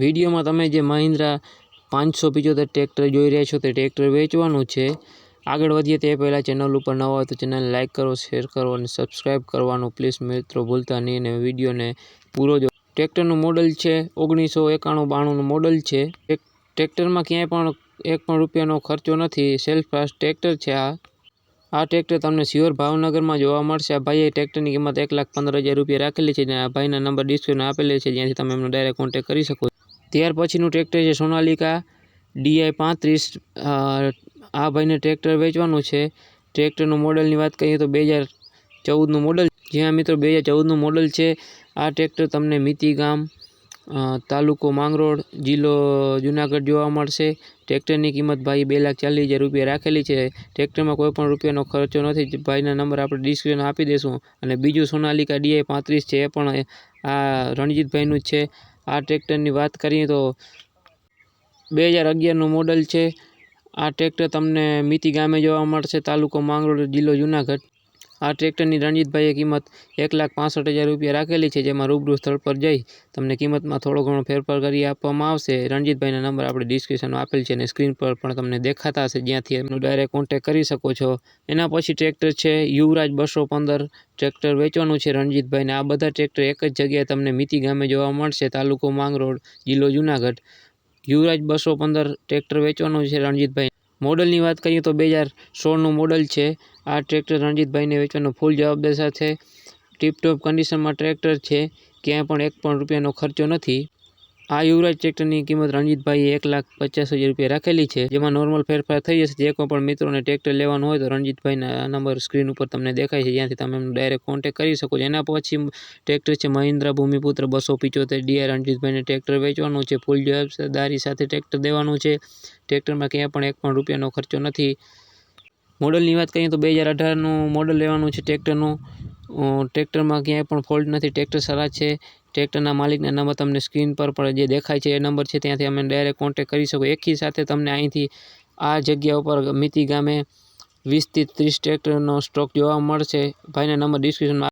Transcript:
વિડીયોમાં તમે જે મહિન્દ્રા પાંચસો પિચોતેર ટ્રેક્ટર જોઈ રહ્યા છો, તે ટ્રેક્ટર વેચવાનું છે. આગળ વધીએ તે પહેલાં ચેનલ ઉપર નવા હોય તો ચેનલ લાઇક કરો, શેર કરો અને સબસ્ક્રાઈબ કરવાનું પ્લીઝ મિત્રો ભૂલતા નહીં અને વિડીયોને પૂરો જો ટ્રેક્ટરનું મોડલ છે ઓગણીસો એકાણું બાણુંનું મોડલ છે. એક ટ્રેક્ટરમાં ક્યાંય પણ એક પણ રૂપિયાનો ખર્ચો નથી. સેલ્ફ પાસ ટ્રેક્ટર છે આ. આ ટ્રેક્ટર તમને સિયોર ભાવનગરમાં જોવા મળશે. આ ભાઈએ ટ્રેક્ટરની કિંમત એક લાખ પંદર હજાર રૂપિયા રાખેલી છે અને આ ભાઈના નંબર ડિસ્ક્રિપ્શન આપેલી છે. જ્યાંથી તમે એમનો ડાયરેક્ટ કોન્ટેક્ટ કરી શકો ત્યાર પછીનું ટ્રેક્ટર છે સોનાલિકા. ડીઆઈ પાંત્રીસ આ ભાઈને ટ્રેક્ટર વેચવાનું છે. ટ્રેક્ટરનું મોડલની વાત કરીએ તો બે હજાર ચૌદનું મોડલ જ્યાં મિત્રો બે હજાર ચૌદનું મોડલ છે. આ ટ્રેક્ટર તમને મિતી ગામ તાલુકો માંગરોળ જિલ્લો જુનાગઢ જોવા મળશે. ટ્રેક્ટરની કિંમત ભાઈ બે લાખ ચાલીસ હજાર રૂપિયા રાખેલી છે. ટ્રેક્ટરમાં કોઈ પણ રૂપિયાનો ખર્ચો નથી. ભાઈના નંબર આપણે ડિસ્ક્રિપ્શન આપી દઈશું અને બીજું સોનાલિકા ડીઆઈ પાંત્રીસ છે. એ પણ આ રણજીતભાઈનું જ છે. આ ટ્રેક્ટરની વાત કરીએ તો બે હજાર અગિયારનું મોડલ છે. આ ટ્રેક્ટર તમને મિતી ગામે જોવા મળશે, તાલુકો માંગરોળ જિલ્લો જુનાગઢ. આ ટ્રેક્ટરની રણજીતભાઈએ કિંમત એક લાખ પાસઠ હજાર રૂપિયા રાખેલી છે, જેમાં રૂબરૂ સ્થળ પર જઈ તમને કિંમતમાં થોડો ઘણો ફેરફાર કરી આપવામાં આવશે. રણજીતભાઈના નંબર આપણે ડિસ્ક્રિપ્શનમાં આપેલ છે અને સ્ક્રીન પર પણ તમને દેખાતા હશે, જ્યાંથી એમનો ડાયરેક્ટ કોન્ટેક્ટ કરી શકો છો. એના પછી ટ્રેક્ટર છે, યુવરાજ બસો પંદર ટ્રેક્ટર વેચવાનું છે. રણજીતભાઈને આ બધા ટ્રેક્ટર એક જ જગ્યાએ તમને મિતી ગામે જોવા મળશે, તાલુકો માંગરોળ, જિલ્લો જુનાગઢ. યુવરાજ બસો પંદર ટ્રેક્ટર વેચવાનું છે રણજીતભાઈ. મોડલની વાત કરીએ તો બે હજાર સોળનું મોડલ છે. આ ટ્રેક્ટર રણજીતભાઈને વેચવાનો ફૂલ જવાબદાર સાથે ટીપટોપ કન્ડિશનમાં ટ્રેક્ટર છે. ક્યાંય પણ એક પણ રૂપિયાનો ખર્ચો નથી. આ યુવરાજ ટ્રેક્ટરની કિંમત રણજીતભાઈએ એક લાખ પચાસ હજાર રૂપિયા રાખેલી છે, જેમાં નોર્મલ ફેરફાર થઈ જશે. જે કોઈ પણ મિત્રોને ટ્રેક્ટર લેવાનું હોય તો રણજીતભાઈના નંબર સ્ક્રીન ઉપર તમને દેખાય છે. જ્યાંથી તમે એમનો ડાયરેક્ટ કોન્ટેક્ટ કરી શકો છો. એના પછી ટ્રેક્ટર છે મહિન્દ્રા ભૂમિપુત્ર બસો પિચોતેર ડીઆર રણજીતભાઈને ટ્રેક્ટર વેચવાનું છે. ફૂલ જવાબદારી સાથે ટ્રેક્ટર દેવાનું છે. ટ્રેક્ટરમાં ક્યાંય પણ એક પણ રૂપિયાનો ખર્ચો નથી. મોડલની વાત કરીએ તો બે હજાર અઢારનું મોડલ લેવાનું છે ટ્રેક્ટરનું. ટ્રેક્ટરમાં ક્યાંય પણ ફોલ્ટ નથી. ટ્રેક્ટર સારા છે. ટ્રેક્ટરના માલિકના નંબર તમને સ્ક્રીન પર પણ જે દેખાય છે એ નંબર છે, ત્યાંથી અમે ડાયરેક્ટ કોન્ટેક્ટ કરી શકો. એકી સાથે તમને અહીંથી આ જગ્યા ઉપર મિતિ ગામે વીસથી ત્રીસ ટ્રેક્ટરનો સ્ટોક જોવા મળશે. ભાઈના નંબર ડિસ્ક્રિપ્શનમાં